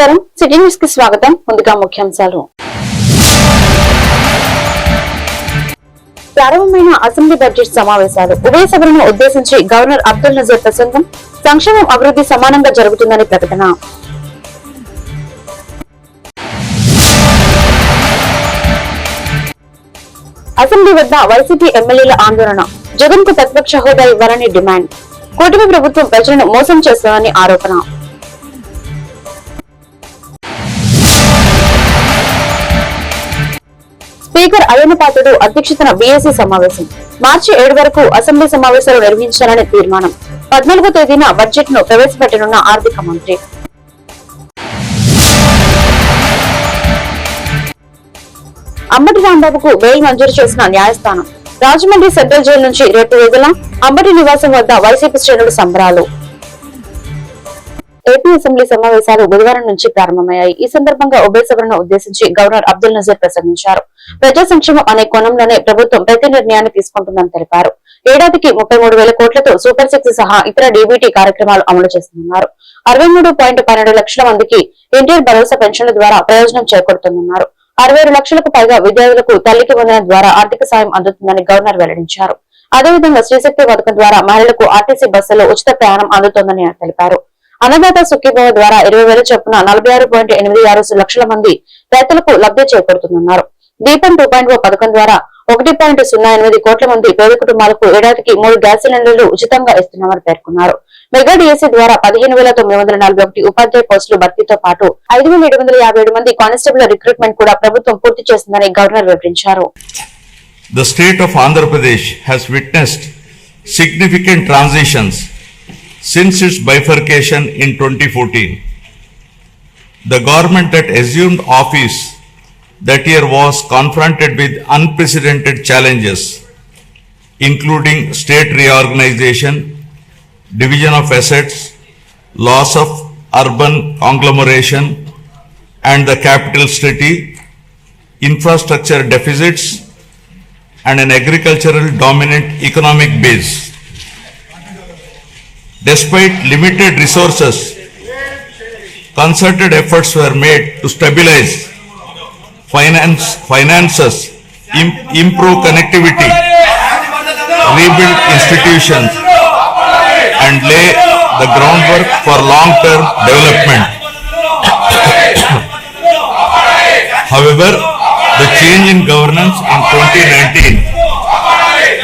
నమస్కారం. సిటీ న్యూస్కి స్వాగతం. ముందుగా ముఖ్యాంశాలు. ప్రారంభమైన అసెంబ్లీ బడ్జెట్ సమావేశాలు. ఉభయ సభలను ఉద్దేశించి గవర్నర్ అబ్దుల్ నజీర్ ప్రసంగం. సంక్షేమం అభివృద్ధి సమానంగా జరుగుతుందని ప్రకటన. అసెంబ్లీ వద్ద వైసీపీ ఎమ్మెల్యేల ఆందోళన. జగన్కు ప్రతిపక్ష హోదా ఇవ్వాలని డిమాండ్. కూటమి ప్రభుత్వం ప్రజలను మోసం చేస్తుందని ఆరోపణ. స్పీకర్ అయ్యన్న పాత్రుడు అధ్యక్షతన బీఎస్సీ సమావేశం. మార్చి ఏడు వరకు అసెంబ్లీ సమావేశాలు నిర్వహించాలని తీర్మానం. పద్నాలుగో తేదీన బడ్జెట్ను ప్రవేశపెట్టనున్న ఆర్థిక మంత్రి. అంబటి రాంబాబుకు బెయిల్ మంజూరు చేసిన న్యాయస్థానం. రాజమండ్రి సెంట్రల్ జైలు నుంచి రేపు విడుదల. అంబటి నివాసం వద్ద వైసీపీ శ్రేణులు సంబరాలు. ఏపీ అసెంబ్లీ సమావేశాలు బుధవారం నుంచి ప్రారంభమయ్యాయి. ఈ సందర్భంగా ఉభయ సభలను ఉద్దేశించి గవర్నర్ అబ్దుల్ నజీర్ ప్రసంగించారు. ప్రజా సంక్షేమం అనే కోణంలోనే ప్రభుత్వం ప్రతి నిర్ణయాన్ని తీసుకుంటుందని తెలిపారు. ఏడాదికి ముప్పై మూడు వేల కోట్లతో సూపర్ సిక్స్ సహా ఇతర డీబీటీ కార్యక్రమాలు అమలు చేస్తున్నారు. అరవై మూడు పాయింట్ పన్నెండు లక్షల మందికి ఎన్టీఆర్ భరోసా పెన్షన్ల ద్వారా ప్రయోజనం చేకూరుతుందన్నారు. అరవై లక్షలకు పైగా విద్యార్థులకు తల్లికి వందన ద్వారా ఆర్థిక సాయం అందుతుందని గవర్నర్ వెల్లడించారు. అదేవిధంగా శ్రీశక్తి పథకం ద్వారా మహిళలకు ఆర్టీసీ బస్సులో ఉచిత ప్రయాణం అందుతోందని ఆయన తెలిపారు. అన్నదాత సుఖీభవ ద్వారా ఇరవై వేల చొప్పున నలభై ఆరు పాయింట్ ఎనిమిది ఆరు లక్షల మంది రైతులకు లబ్ధి చేకూరుతుందన్నారు. దీపం టూ పాయింట్ ఓ పథకం ద్వారా ఒకటి పాయింట్ సున్నా ఎనిమిది కోట్ల మంది పేద కుటుంబాలకు ఏడాదికి మూడు గ్యాస్ సిలిండర్లు ఉచితంగా ఇస్తున్నామని పేర్కొన్నారు. మెగా డిఎస్సీ ద్వారా పదిహేను వేల తొమ్మిది వందల నలభై ఒకటి ఉపాధ్యాయ పోస్టులు భర్తీతో పాటు ఐదు వేల ఏడు వందల యాభై ఏడు మంది కానిస్టేబుల్ రిక్రూట్మెంట్ కూడా ప్రభుత్వం పూర్తి చేసిందని గవర్నర్ వివరించారు. The state of Andhra Pradesh has witnessed significant transitions since its bifurcation in 2014. The government that assumed office that year was confronted with unprecedented challenges, including state reorganization, division of assets, loss of urban conglomeration and the capital city, infrastructure deficits, and an agricultural dominant economic base. Despite limited resources, concerted efforts were made to stabilize finance, finances, im- improve connectivity, rebuild institutions, and lay the groundwork for long-term development. However, the change in governance in 2019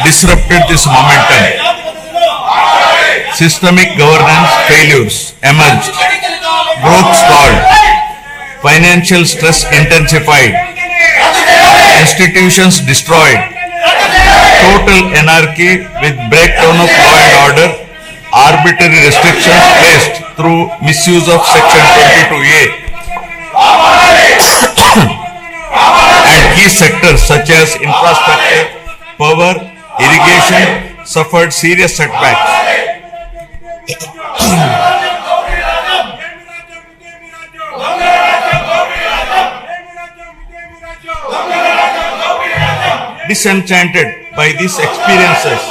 disrupted this momentum. Systemic governance failures emerged, growth stalled, financial stress intensified, institutions destroyed, total anarchy with breakdown of law and order, arbitrary restrictions placed through misuse of section 22A and key sectors such as infrastructure, power, irrigation suffered serious setbacks. Disenchanted by these experiences,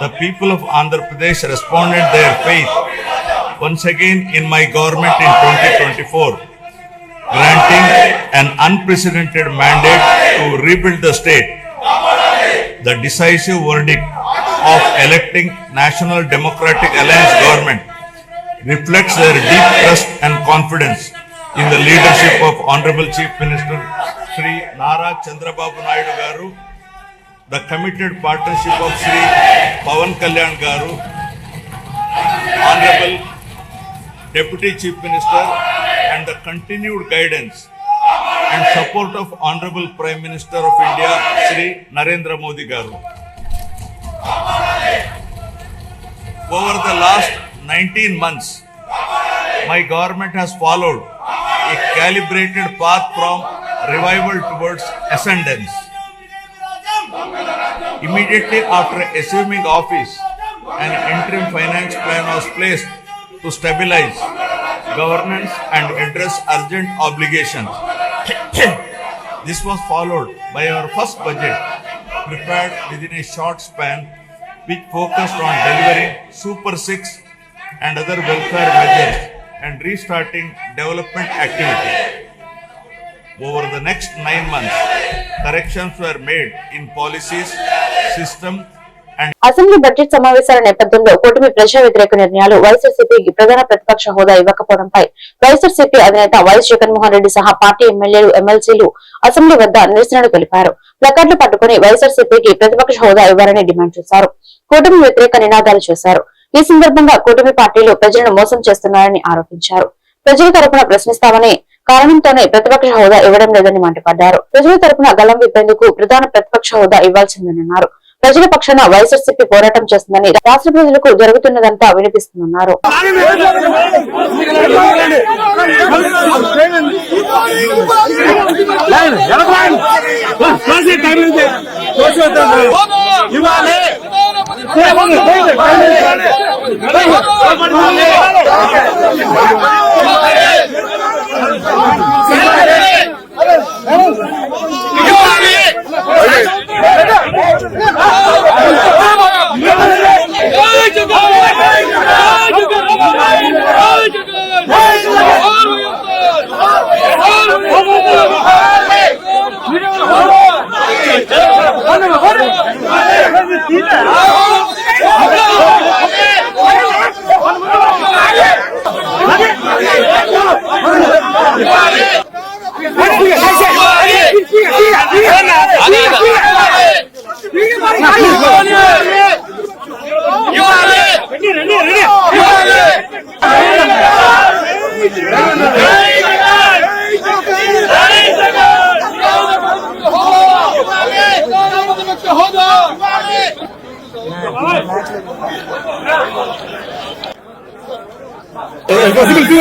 the people of Andhra Pradesh responded their faith once again in my government in 2024 granting an unprecedented mandate to rebuild the state. The decisive verdict of electing National Democratic Alliance government reflects their deep trust and confidence in the leadership of Honorable Chief Minister Sri Nara Chandrababu Naidu Garu, the committed partnership of Sri Pavan Kalyan Garu, Honorable Deputy Chief Minister and the continued guidance and support of Honorable Prime Minister of India Sri Narendra Modi Garu. Over the last 19 months, my government has followed a calibrated path from revival towards ascendance. Immediately after assuming office, an interim finance plan was placed to stabilize governance and address urgent obligations. this was followed by our first budget, prepared within a short span, which focused on delivering Super 6 and other welfare measures and restarting development activity. Over the next nine months, corrections were made in policies, system, and assembly budget సమావేశాల నేపథ్యంలో కూటమి ప్రజా వ్యతిరేక నిర్ణయాలు వైఎస్ఆర్సీపీకి ప్రధాన ప్రతిపక్ష హోదా ఇవ్వకపోవడంపై వైఎస్ఆర్సీపీ అధినేత వైఎస్ జగన్మోహన్ రెడ్డి సహా పార్టీ ఎమ్మెల్యేలు ఎమ్మెల్సీలు అసెంబ్లీ వద్ద నిరసనలు తెలిపారు. ప్లకార్డులు పట్టుకుని వైఎస్ఆర్సీపీకి ప్రతిపక్ష హోదా ఇవ్వాలని డిమాండ్ చేశారు. కూటమి వ్యతిరేక నినాదాలు చేశారు. ఈ సందర్భంగా కూటమి పార్టీలు ప్రజలను మోసం చేస్తున్నారని ఆరోపించారు. ప్రజల తరపున ప్రశ్నిస్తామని కారణంతోనే ప్రతిపక్ష హోదా ఇవ్వడం లేదని మండిపడ్డారు. ప్రజల తరపున గలం విప్పేందుకు ప్రధాన ప్రతిపక్ష హోదా ఇవ్వాల్సిందని అన్నారు ప్రజల పక్షాన వైఎస్ఆర్సీపీ పోరాటం చేస్తుందని రాష్ట్ర ప్రజలకు జరుగుతున్నదంతా వినిపిస్తుందన్నారు. ఇంకా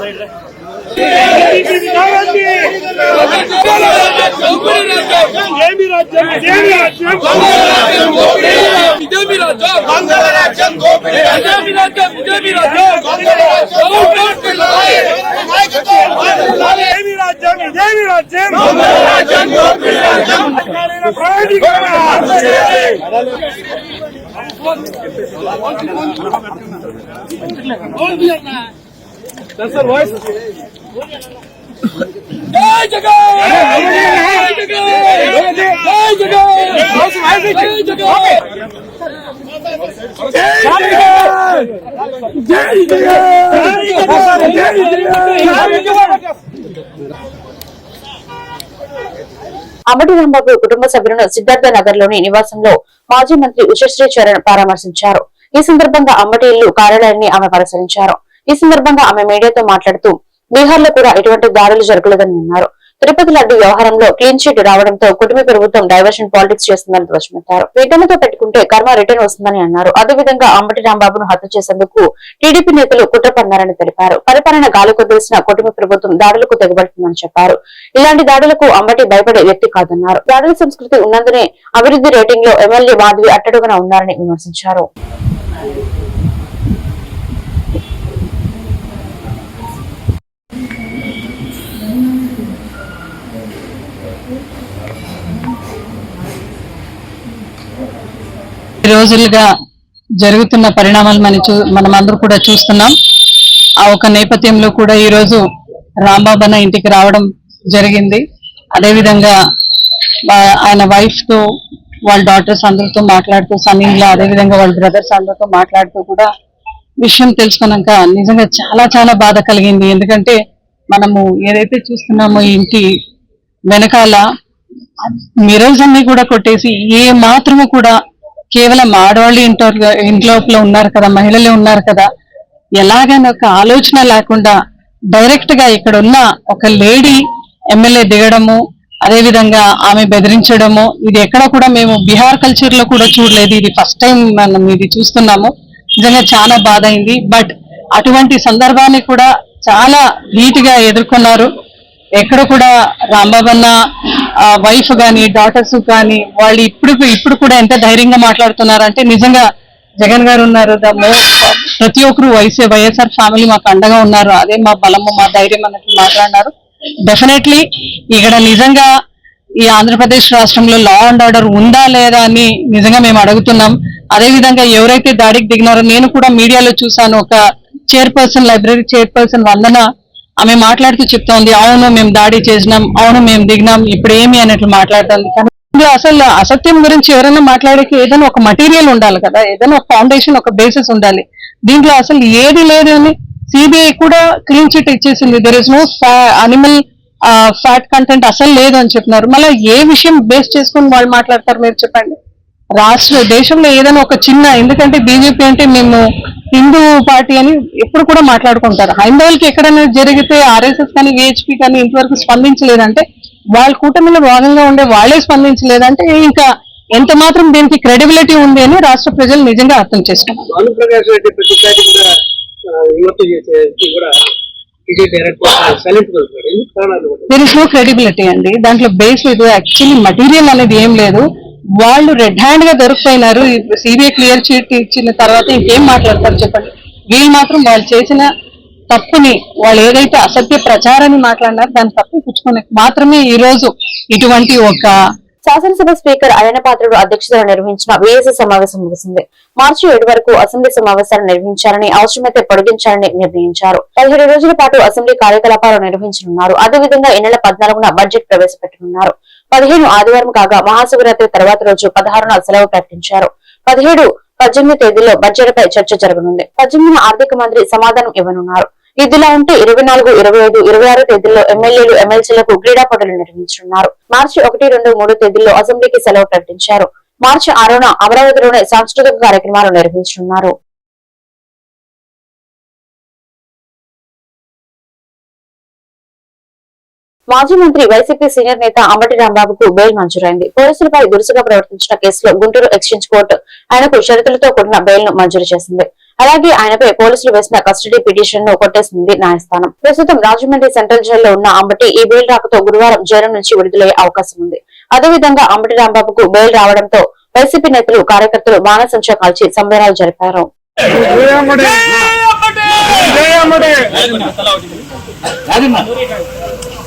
ప్లీజ్ ప్లీజ్ ఏమి రాజ్యం? ఇదేమి రాజ్యం? ఇదేమి రాజ్యం? ఇదేమి రాజ్యం? ఇదేమి రాజ్యం ఏమి రాజ్యం? ఇదేమి రాజ్యం సర్కారీల ప్రైవేటీకరణ జై జగన్ జై జగన్ జై జగన్ జై జగన్ అమ్మటి రాంబాబు కుటుంబ సభ్యులను సిద్ధార్థ నగర్లోని నివాసంలో మాజీ మంత్రి ఉషశ్రీ చరణ్ పరామర్శించారు ఈ సందర్భంగా అమ్మటి ఇల్లు కార్యాలయాన్ని ఆమె పరిశీలించారు ఈ సందర్భంగా ఆమె మీడియాతో మాట్లాడుతూ బీహార్లో కూడా ఎటువంటి దాడులు జరగలేదని అన్నారు. తిరుపతి లడ్డు వ్యవహారంలో క్లీన్ చిట్ రావడంతో కుటుంబ ప్రభుత్వం డైవర్షన్ పాలిటిక్స్ చేస్తుందని ధ్వజమెత్తారు. రిటర్న్తో పెట్టుకుంటే కర్మ రిటర్న్ వస్తుందని అన్నారు. అదేవిధంగా అంబటి రాంబాబును హత్య చేసేందుకు టీడీపీ నేతలు కుట్ర పన్నారని తెలిపారు. పరిపాలన గాలికి తెలిసిన కుటుంబ ప్రభుత్వం దాడులకు తెగబడుతుందని చెప్పారు. ఇలాంటి దాడులకు అంబటి భయపడే వ్యక్తి కాదన్నారు. దాడుల సంస్కృతి ఉన్నందునే అభివృద్ధి రేటింగ్లో ఎమ్మెల్యే మాధవి అట్టడుగున ఉన్నారని విమర్శించారు. రోజులుగా జరుగుతున్న పరిణామాలు మనం చూ మనం అందరూ కూడా చూస్తున్నాం. ఆ ఒక నేపథ్యంలో కూడా ఈ రోజు రాంబాబు అన్న ఇంటికి రావడం జరిగింది. అదేవిధంగా ఆయన వైఫ్తో వాళ్ళ డాటర్స్ అందరితో మాట్లాడుతూ సన్నింగ్లో అదేవిధంగా వాళ్ళ బ్రదర్స్ అందరితో మాట్లాడుతూ కూడా విషయం తెలుసుకున్నాక నిజంగా చాలా చాలా బాధ కలిగింది. ఎందుకంటే మనము ఏదైతే చూస్తున్నామో ఇంటి వెనకాల మిరర్స్ అన్ని కూడా కొట్టేసి ఏ మాత్రము కూడా కేవలం ఆడవాళ్ళు ఇంట్లో ఇంట్లోపల ఉన్నారు కదా మహిళలే ఉన్నారు కదా ఎలాగైనా ఒక ఆలోచన లేకుండా డైరెక్ట్గా ఇక్కడ ఉన్న ఒక లేడీ ఎమ్మెల్యే దిగడము అదేవిధంగా ఆమె బెదిరించడము ఇది ఎక్కడ కూడా మేము బీహార్ కల్చర్లో కూడా చూడలేదు. ఇది ఫస్ట్ టైం మనం ఇది చూస్తున్నాము. నిజంగా చాలా బాధ అయింది. బట్ అటువంటి సందర్భాన్ని కూడా చాలా నీట్గా ఎదుర్కొన్నారు. ఎక్కడ కూడా రాంబాబన్న వైఫ్ గాని డాటర్స్ కానీ వాళ్ళు ఇప్పుడు ఇప్పుడు కూడా ఎంత ధైర్యంగా మాట్లాడుతున్నారంటే నిజంగా జగన్ గారు ఉన్నారు. ద ప్రతి ఒక్కరు వైసీ వైఎస్ఆర్ ఫ్యామిలీ మాకు అండగా ఉన్నారు. అదే మా బలము మా ధైర్యం అన్నట్టు మాట్లాడినారు. డెఫినెట్లీ ఇక్కడ నిజంగా ఈ ఆంధ్రప్రదేశ్ రాష్ట్రంలో లా అండ్ ఆర్డర్ ఉందా లేదా అని నిజంగా మేము అడుగుతున్నాం. అదే విధంగా ఎవరైతే దాడికి దిగినారో నేను కూడా మీడియాలో చూసాను ఒక చైర్పర్సన్ లైబ్రరీ చైర్పర్సన్ వందన ఆమె మాట్లాడుతూ చెప్తోంది అవును మేము దాడి చేసినాం అవును మేము దిగినాం ఇప్పుడు ఏమి అన్నట్లు మాట్లాడుతుంది. కానీ అసలు అసత్యం గురించి ఎవరైనా మాట్లాడేకి ఏదైనా ఒక మటీరియల్ ఉండాలి కదా ఏదైనా ఒక ఫౌండేషన్ ఒక బేసిస్ ఉండాలి. దీంట్లో అసలు ఏది లేదు అని సిబిఐ కూడా క్లీన్ చిట్ ఇచ్చేసింది. There is no animal fat content అసలు లేదు అని చెప్తున్నారు. మళ్ళీ ఏ విషయం బేస్ చేసుకుని వాళ్ళు మాట్లాడతారు మీరు చెప్పండి. రాష్ట్ర దేశంలో ఏదైనా ఒక చిన్న ఎందుకంటే బీజేపీ అంటే మేము హిందూ పార్టీ అని ఎప్పుడు కూడా మాట్లాడుకుంటారు. హైందవులకి ఎక్కడైనా జరిగితే ఆర్ఎస్ఎస్ కానీ విహెచ్పి కానీ ఇంతవరకు స్పందించలేదంటే వాళ్ళ కూటమిలో భాగంగా ఉండే వాళ్ళే స్పందించలేదంటే ఇంకా ఎంత మాత్రం దీనికి క్రెడిబిలిటీ ఉంది అని రాష్ట్ర ప్రజలు నిజంగా అర్థం చేసుకున్నారు. క్రెడిబిలిటీ అండి. దాంట్లో బేస్ లేదు. యాక్చువల్లీ మటీరియల్ అనేది ఏం లేదు. వాళ్ళు రెడ్ హ్యాండ్గా దొరికిపోయినారు సిబిఐ క్లియర్ చీట్ ఇచ్చిన తర్వాత ఇంకేం మాట్లాడతారు చెప్పండి. వీళ్ళు మాత్రం వాళ్ళు చేసిన తప్పుని వాళ్ళు ఏదైతే అసత్య ప్రచారాన్ని మాట్లాడినారో దాన్ని తప్పిపుచ్చుకునే మాత్రమే ఈ రోజు ఇటువంటి ఒక శాసనసభ స్పీకర్ అయన పాత్రుడు అధ్యక్షతన నిర్వహించిన వీఎస్సీ సమావేశం ముగిసింది. మార్చి ఏడు వరకు అసెంబ్లీ సమావేశాలు నిర్వహించాలని అవసరమైతే పొడిగించాలని నిర్ణయించారు. పదిహేడు రోజుల పాటు అసెంబ్లీ కార్యకలాపాలు నిర్వహించనున్నారు. అదేవిధంగా ఈ నెల పద్నాలుగున బడ్జెట్ ప్రవేశపెట్టనున్నారు. పదిహేను ఆదివారం కాగా మహాశివరాత్రి తర్వాత రోజు పదహారున సెలవు ప్రకటించారు. పదిహేడు పద్దెనిమిది తేదీలో బడ్జెట్పై చర్చ జరగనుంది. పద్దెనిమిదిన ఆర్థిక మంత్రి సమాధానం ఇవ్వనున్నారు. ఇదిలా ఉంటే ఇరవై నాలుగు ఇరవై ఐదు ఇరవై ఆరు తేదీల్లో ఎమ్మెల్యేలు ఎమ్మెల్సీలకు క్రీడా పోటీలు నిర్వహించనున్నారు. మార్చి ఒకటి రెండు మూడు తేదీల్లో అసెంబ్లీకి సెలవు ప్రకటించారు. మార్చి ఆరున అమరావతిలోనే సాంస్కృతిక కార్యక్రమాలు నిర్వహించనున్నారు. మాజీ మంత్రి వైసీపీ సీనియర్ నేత అంబటి రాంబాబుకు బెయిల్ మంజూరైంది. పోలీసులపై దురుసుగా ప్రవర్తించిన కేసులో గుంటూరు ఎక్స్చేంజ్ కోర్టు ఆయనకు షరతులతో కూడిన బెయిల్ను మంజూరు చేసింది. అలాగే ఆయనపై పోలీసులు వేసిన కస్టడీ పిటిషన్ను కొట్టేసింది న్యాయస్థానం. ప్రస్తుతం రాజమండ్రి సెంట్రల్ జైల్లో ఉన్న అంబటి ఈ బెయిల్ రాకతో గురువారం జైలు నుంచి విడుదలయ్యే అవకాశం ఉంది. అదేవిధంగా అంబటి రాంబాబుకు బెయిల్ రావడంతో వైసీపీ నేతలు కార్యకర్తలు బాణసంచా కాల్చి సంబరాలు జరిపారు.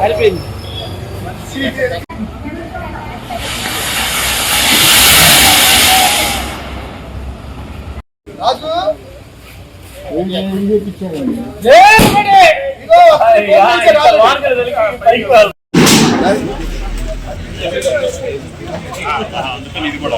అయిపోయింది రాజు. అందుకని ఇది కూడా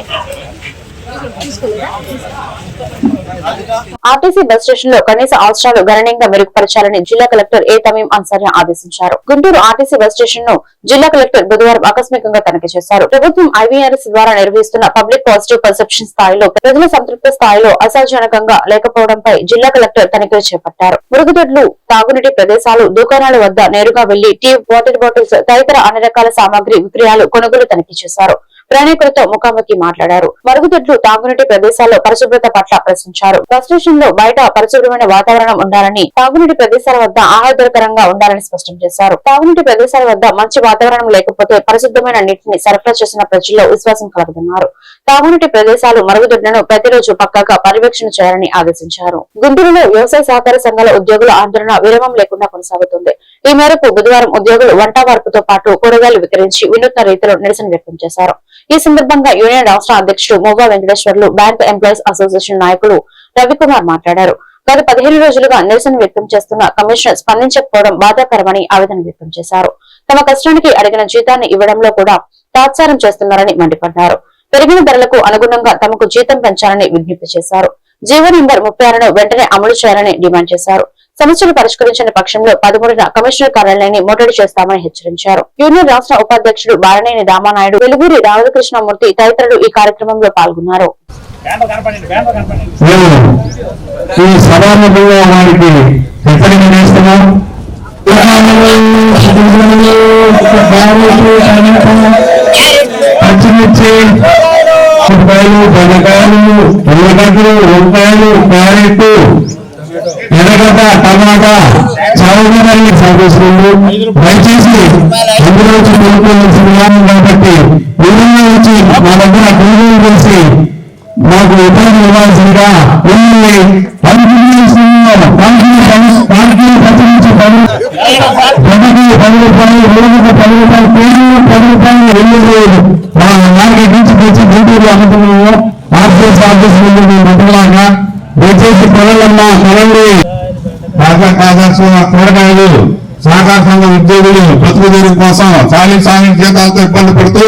ఆర్టీసీ బస్ స్టేషన్లో కనీస అవసరాలు గణనీయంగా మెరుగుపరచాలని జిల్లా కలెక్టర్ ఏ తమీం అన్సారి ఆదేశించారు. గుంటూరు ఆర్టీసీ బస్ స్టేషన్ను జిల్లా కలెక్టర్ బుధవారం ఆకస్మికంగా తనిఖీ చేశారు. ప్రభుత్వం ఐవీఆర్ఎస్ ద్వారా నిర్వహిస్తున్న పబ్లిక్ పాజిటివ్ పర్సెప్షన్ స్థాయిలో ప్రజల సంతృప్తి స్థాయిలో అసాధారణంగా లేకపోవడంపై జిల్లా కలెక్టర్ తనిఖీలు చేపట్టారు. మురుగుదొడ్లు తాగునీటి ప్రదేశాలు దుకాణాల వద్ద నేరుగా వెళ్ళి టీ వాటర్ బాటిల్స్ తదితర అన్ని రకాల సామాగ్రి విక్రయాలు కొనుగోలు తనిఖీ చేశారు. ప్రయాణికులతో ముఖాముఖి మాట్లాడారు. మరుగుదొడ్లు తాగునీటి ప్రదేశాల్లో పరిశుభ్రత పట్ల ప్రశ్నించారు. బస్ స్టేషన్లో బయట పరిశుభ్రమైన వాతావరణం ఉండాలని తాగునీటి ప్రదేశాల వద్ద ఆహ్లాదకరంగా ఉండాలని స్పష్టం చేశారు. తాగునీటి ప్రదేశాల వద్ద మంచి వాతావరణం లేకపోతే పరిశుద్ధమైన నీటిని సరఫరా చేసిన ప్రజల్లో విశ్వాసం కలగదన్నారు. తాగునీటి ప్రదేశాలు మరుగుదొడ్లను ప్రతిరోజు పక్కాగా పర్యవేక్షణ చేయాలని ఆదేశించారు. గుంటూరులో వ్యవసాయ సహకార సంఘాల ఉద్యోగుల ఆందోళన విరమం లేకుండా కొనసాగుతుంది. ఈ మేరకు బుధవారం ఉద్యోగులు వంట వార్పుతో పాటు కూరగాయలు విక్రయించి వినూత్న రీతిలో నిరసన వ్యక్తం చేశారు. ఈ సందర్భంగా యూనియన్ రాష్ట్ర అధ్యక్షుడు Moga Venkateswarlu bank employees association నాయకులు రవికుమార్ మాట్లాడారు. గత పదిహేను రోజులుగా నిరసన వ్యక్తం చేస్తున్న కమిషనర్ స్పందించకపోవడం బాధాకరమని ఆవేదన వ్యక్తం చేశారు. తమ కష్టానికి అడిగిన జీతాన్ని ఇవ్వడంలో కూడా తాత్సారం చేస్తున్నారని మండిపడ్డారు. పెరిగిన ధరలకు అనుగుణంగా తమకు జీతం పెంచాలని విజ్ఞప్తి చేశారు. జీవో నెంబర్ ముప్పై ఆరును వెంటనే అమలు చేయాలని డిమాండ్ చేశారు. సమస్యలు పరిష్కరించిన పక్షంలో పదమూడున కమిషనర్ కార్యాలయాన్ని ముట్టడి చేస్తామని హెచ్చరించారు. యూనియన్ రాష్ట్ర ఉపాధ్యక్షుడు బాలనేని రామానాయుడు వెలుగురి రామకృష్ణమూర్తి తదితరులు ఈ కార్యక్రమంలో పాల్గొన్నారు. మేము ఈ సభాముఖంగా వారికి హెచ్చరిక చేస్తున్నాం పచ్చిమిర్చి రూపాయలు బెండకాయలు ఉల్లగడ్డలు రూపాయలు క్యారెట్ ఎర్రగడ్డ టమాటా చౌదరి సాగిస్తుంది దయచేసి అందులో వచ్చి కొనుక్కోవాల్సిన విధానం కాబట్టి వచ్చి మా దగ్గర కొనుగోలు చేసి మాకు ఉపాధి ఇవ్వాల్సిందిగా ఉల్లి పంపిణీ పది రూపాయలు మూడుకు పది రూపాయలు కేజీ పది రూపాయలు వెయ్యి రోజులు మా మార్కెట్ నుంచి తెచ్చి గుంటూరు అమ్ముతున్నాము. ఆర్టీఎస్ ముందు మేము దయచేసి పొలలమ్మా పొలండి తాజా కూరగాయలు సహకార సంఘ ఉద్యోగులు బతుకు కోసం చాలీ సాయం జీతాలతో ఇబ్బంది పడుతూ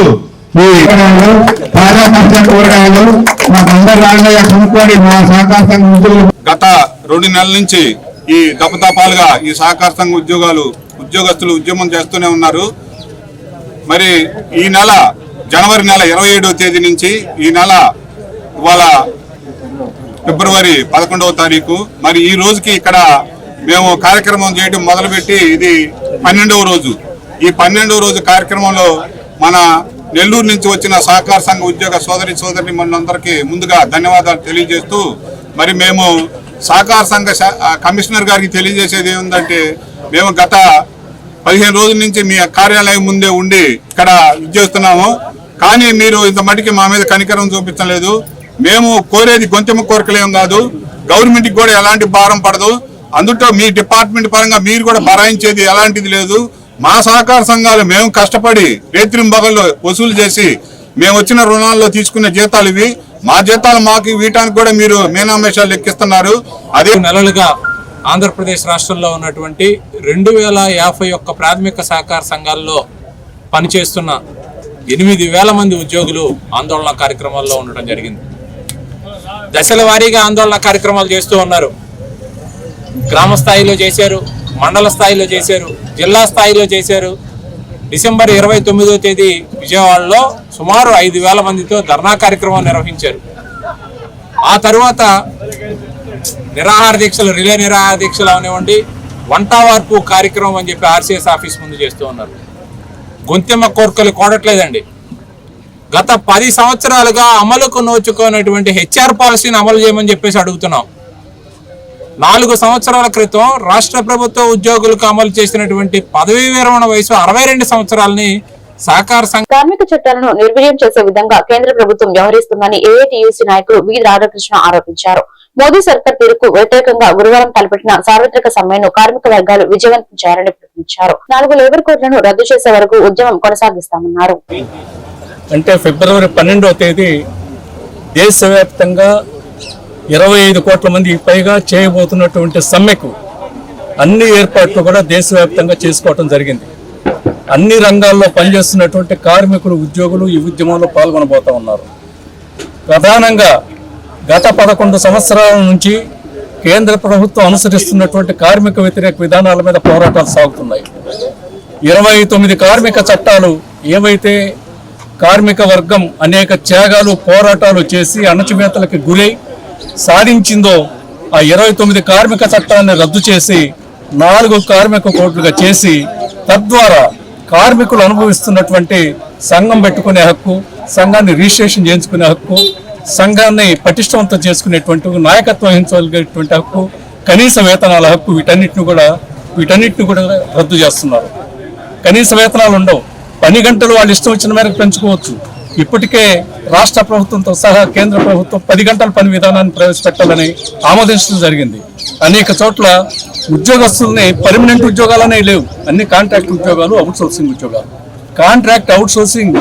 ఈ కూరగాయలు తాజా కూరగాయలు మాకు అందరు మా సహకార సంఘ ఉద్యోగులు గత రెండు నెలల నుంచి ఈ దపదపాలుగా ఈ సహకార సంఘ ఉద్యోగాలు ఉద్యోగస్తులు ఉద్యమం చేస్తూనే ఉన్నారు. మరి ఈ నెల జనవరి నెల ఇరవై తేదీ నుంచి ఈ నెల ఇవాళ ఫిబ్రవరి పదకొండవ తారీఖు. మరి ఈ రోజుకి ఇక్కడ మేము కార్యక్రమం చేయడం మొదలుపెట్టి ఇది పన్నెండవ రోజు. ఈ పన్నెండవ రోజు కార్యక్రమంలో మన నెల్లూరు నుంచి వచ్చిన సహకార సంఘ ఉద్యోగ సోదరి సోదరి మనందరికీ ముందుగా ధన్యవాదాలు తెలియజేస్తూ మరి మేము సహకార సంఘ కమిషనర్ గారికి తెలియజేసేది ఏముందంటే మేము గత పదిహేను రోజుల నుంచి మీ కార్యాలయం ముందే ఉండి ఇక్కడ చేస్తున్నాము కానీ మీరు ఇంత మటుకి మా మీద కనికరం చూపించలేదు. మేము కోరేది గొంతెమ్మ కోరికలేం కాదు. గవర్నమెంట్కి కూడా ఎలాంటి భారం పడదు. అందులో మీ డిపార్ట్మెంట్ పరంగా మీరు కూడా భరాయించేది ఎలాంటిది లేదు. మా సహకార సంఘాలు మేము కష్టపడి రేత్రింబగల్లో వసూలు చేసి మేము వచ్చిన రుణాల్లో తీసుకున్న జీతాలు ఇవి. మా జీతాలు మాకు వీటానికి కూడా మీరు మీనామేషాలు లెక్కిస్తున్నారు. అదే నెలలుగా ఆంధ్రప్రదేశ్ రాష్ట్రంలో ఉన్నటువంటి రెండు వేల యాభై ఒక్క ప్రాథమిక సహకార సంఘాల్లో పనిచేస్తున్న ఎనిమిది వేల మంది ఉద్యోగులు ఆందోళన కార్యక్రమాల్లో ఉండడం జరిగింది. దశల వారీగా ఆందోళన కార్యక్రమాలు చేస్తూ ఉన్నారు. గ్రామ స్థాయిలో చేశారు మండల స్థాయిలో చేశారు జిల్లా స్థాయిలో చేశారు. డిసెంబర్ ఇరవై తొమ్మిదో తేదీ విజయవాడలో సుమారు ఐదు వేల మందితో ధర్నా కార్యక్రమం నిర్వహించారు. ఆ తరువాత నిరాహార దీక్షలు రిలే నిరాహార దీక్షలు అవనివ్వండి వంట వార్పు కార్యక్రమం అని చెప్పి ఆర్సీఎస్ ఆఫీస్ ముందు చేస్తూ ఉన్నారు. గొంతెమ్మ కోరికలు కోడట్లేదండి. గత పది సంవత్సరాలుగా అమలుకు నోచుకున్నటువంటి హెచ్ఆర్ పాలసీని అమలు చేయమని చెప్పేసి అడుగుతున్నాం. నాలుగు సంవత్సరాల క్రితం రాష్ట్ర ప్రభుత్వ ఉద్యోగులకు అమలు చేసినటువంటి పదవీ విరమణ వయసు అరవై రెండు సంవత్సరాలని సహకార సంఘ కార్మిక చట్టాలను నిర్వీర్యం చేసే విధంగా కేంద్ర ప్రభుత్వం వ్యవహరిస్తుందని ఏఐటియుసి నాయకులు వి రాధాకృష్ణ ఆరోపించారు. మోదీ సర్కార్ తీరుకు వ్యతిరేకంగా గురువారం తలపెట్టిన సార్వత్రిక సమ్మెను కార్మిక వర్గాలు విజయవంతం చేయాలని ప్రకటించారు. నాలుగు లేబర్ కోడ్లను రద్దు చేసే వరకు ఉద్యమం కొనసాగిస్తామన్నారు. అంటే ఫిబ్రవరి పన్నెండవ తేదీ దేశవ్యాప్తంగా ఇరవై ఐదు కోట్ల మందికి పైగా చేయబోతున్నటువంటి సమ్మెకు అన్ని ఏర్పాట్లు కూడా దేశవ్యాప్తంగా చేసుకోవటం జరిగింది. అన్ని రంగాల్లో పనిచేస్తున్నటువంటి కార్మికులు ఉద్యోగులు ఈ ఉద్యమంలో పాల్గొనబోతా ఉన్నారు. ప్రధానంగా గత పదకొండు సంవత్సరాల నుంచి కేంద్ర ప్రభుత్వం అనుసరిస్తున్నటువంటి కార్మిక వ్యతిరేక విధానాల మీద పోరాటాలు సాగుతున్నాయి. ఇరవై తొమ్మిది కార్మిక చట్టాలు ఏవైతే కార్మిక వర్గం అనేక త్యాగాలు పోరాటాలు చేసి అణచివేతలకు గురై సాధించిందో ఆ ఇరవై తొమ్మిది కార్మిక చట్టాన్ని రద్దు చేసి నాలుగు కార్మిక కోట్లుగా చేసి తద్వారా కార్మికులు అనుభవిస్తున్నటువంటి సంఘం పెట్టుకునే హక్కు సంఘాన్ని రిజిస్ట్రేషన్ చేయించుకునే హక్కు సంఘాన్ని పటిష్టవంతం చేసుకునేటువంటి నాయకత్వం వహించగలిగేటువంటి హక్కు కనీస వేతనాల హక్కు వీటన్నిటిని కూడా వీటన్నిటిని కూడా రద్దు చేస్తున్నారు. కనీస వేతనాలు ఉండవు. పని గంటలు వాళ్ళు ఇష్టం వచ్చిన మేరకు పెంచుకోవచ్చు. ఇప్పటికే రాష్ట్ర ప్రభుత్వంతో సహా కేంద్ర ప్రభుత్వం పది గంటల పని విధానాన్ని ప్రవేశపెట్టాలని ఆమోదించడం జరిగింది. అనేక చోట్ల ఉద్యోగస్తుల్ని పర్మనెంట్ ఉద్యోగాలనే లేవు. అన్ని కాంట్రాక్ట్ ఉద్యోగాలు అవుట్ సోర్సింగ్ ఉద్యోగాలు. Contract outsourcing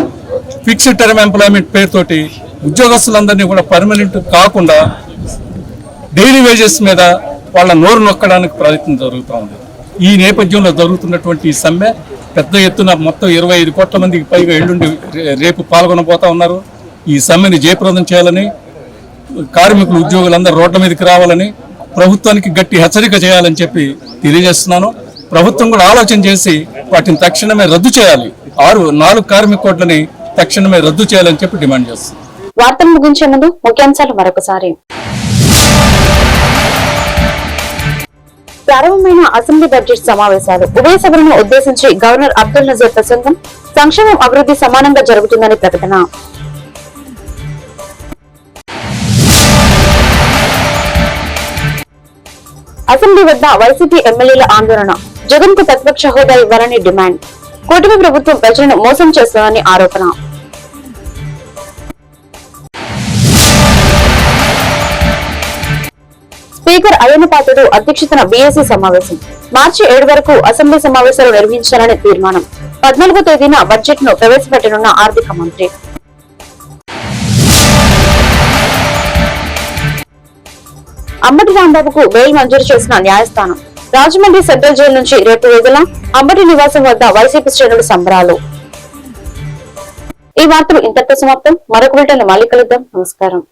fixed term employment పేరుతోటి ఉద్యోగస్తులందరినీ కూడా పర్మనెంట్ కాకుండా డైలీ వేజెస్ మీద వాళ్ళ నోరు నొక్కడానికి ప్రయత్నం జరుగుతూ ఉంది ఈ నేపథ్యంలో జరుగుతున్నటువంటి ఈ సమ్మె పెద్ద ఎత్తున మొత్తం ఇరవై ఐదు కోట్ల మందికి పైగా ఎల్లుండి రేపు పాల్గొనబోతా ఉన్నారు. ఈ సమ్మెని జయప్రదం చేయాలని కార్మికులు ఉద్యోగులందరూ రోడ్ల మీదకి రావాలని ప్రభుత్వానికి గట్టి హెచ్చరిక చేయాలని చెప్పి తెలియజేస్తున్నాను. ప్రభుత్వం కూడా ఆలోచన చేసి వాటిని తక్షణమే రద్దు చేయాలి. ఆరు నాలుగు కార్మిక కోట్లని తక్షణమే రద్దు చేయాలని చెప్పి డిమాండ్ చేస్తున్నాను. వార్తలు ముగించే ముందు ముఖ్యాంశాలు మరొకసారి. ప్రారంభమైన అసెంబ్లీ బడ్జెట్ సమావేశాలు ఉభయ సభలను ఉద్దేశించి గవర్నర్ అబ్దుల్ నజీర్ ప్రసంగం సంక్షేమం అభివృద్ధి సమానంగా జరుగుతుందని ప్రకటన. అసెంబ్లీ వద్ద వైసీపీ ఎమ్మెల్యేల ఆందోళన. జగన్కు ప్రతిపక్ష హోదా ఇవ్వాలని డిమాండ్. కూటమి ప్రభుత్వం ప్రజలను మోసం చేస్తుందని ఆరోపణ. స్పీకర్ అయ్యన్న పాత్రుడు అధ్యక్షతన బీఎస్సీ సమావేశం. మార్చి ఏడు వరకు అసెంబ్లీ సమావేశాలు నిర్వహించాలని తీర్మానం. పద్నాలుగో తేదీన బడ్జెట్ను ప్రవేశపెట్టనున్న ఆర్థిక మంత్రి. అంబటి రాంబాబుకు బెయిల్ మంజూరు చేసిన న్యాయస్థానం. రాజమండ్రి సెంట్రల్ జైలు నుంచి రేపు విడుదల అంబటి నివాసం వద్ద వైసీపీ శ్రేణులు సంబరాలు. ఈ వార్తలు ఇంతటితో సమాప్తం. మరొక బిడ్డను మళ్ళీ కలుద్దాం. నమస్కారం.